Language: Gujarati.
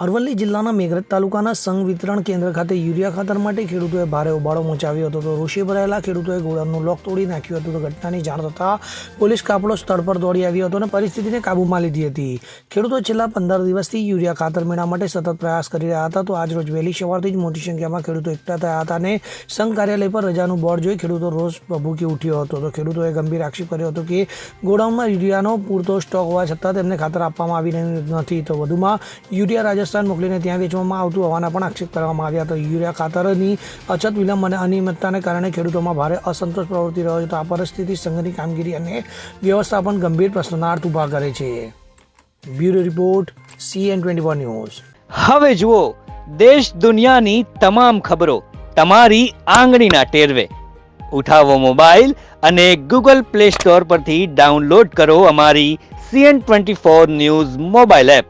અરવલ્લી જિલ્લાના મેઘરજ તાલુકાના સંઘ વિતરણ કેન્દ્ર ખાતે યુરિયા ખાતર માટે ખેડૂતોએ ભારે ઉબાળો મચાવ્યો હતો તો રોષે ભરાયેલા ખેડૂતોએ ગોડાઉનનું લોક તોડી નાખ્યું હતું તો ઘટનાની જાણ થતાં પોલીસ કાફલો સ્થળ પર દોડી આવ્યો હતો અને પરિસ્થિતિને કાબૂમાં લીધી હતી. ખેડૂતો છેલ્લા પંદર દિવસથી યુરિયા ખાતર મેળા માટે સતત પ્રયાસ કરી રહ્યા હતા તો આજરોજ વહેલી સવારથી જ મોટી સંખ્યામાં ખેડૂતો એકઠા થયા હતા અને સંઘ કાર્યાલય પર રજાનું બોર્ડ જોઈ ખેડૂતો રોષ ભભૂકી ઉઠ્યો હતો. તો ખેડૂતોએ ગંભીર આક્ષેપ કર્યો હતો કે ગોડાઉનમાં યુરિયાનો પૂરતો સ્ટોક હોવા છતાં તેમને ખાતર આપવામાં આવી રહ્યું નથી. તો વધુમાં યુરિયા રાજસ્થાન મોકલીને ત્યાં વેચવામાં આવતું હોવાના પણ આક્ષેપ કરવામાં આવ્યા. તો યુરિયા ખાતરની અછત, વિલંબ અને અનિયમિતતાને કારણે ખેડૂતોમાં ભારે અસંતોષ પ્રવર્તી રહ્યો છે. તો આ પરિસ્થિતિ સંઘની કામગીરી અને વ્યવસ્થાપન ગંભીર પ્રશ્નાર્થ ઊભા કરે છે. Bureau report CN twenty one news. હવે જુઓ, દેશ દુનિયાની તમામ ખબરો તમારી આંગળીના ટેરવે. ઉઠાવો મોબાઈલ અને ગૂગલ પ્લે સ્ટોર પરથી ડાઉનલોડ કરો અમારી CN twenty four news mobile app.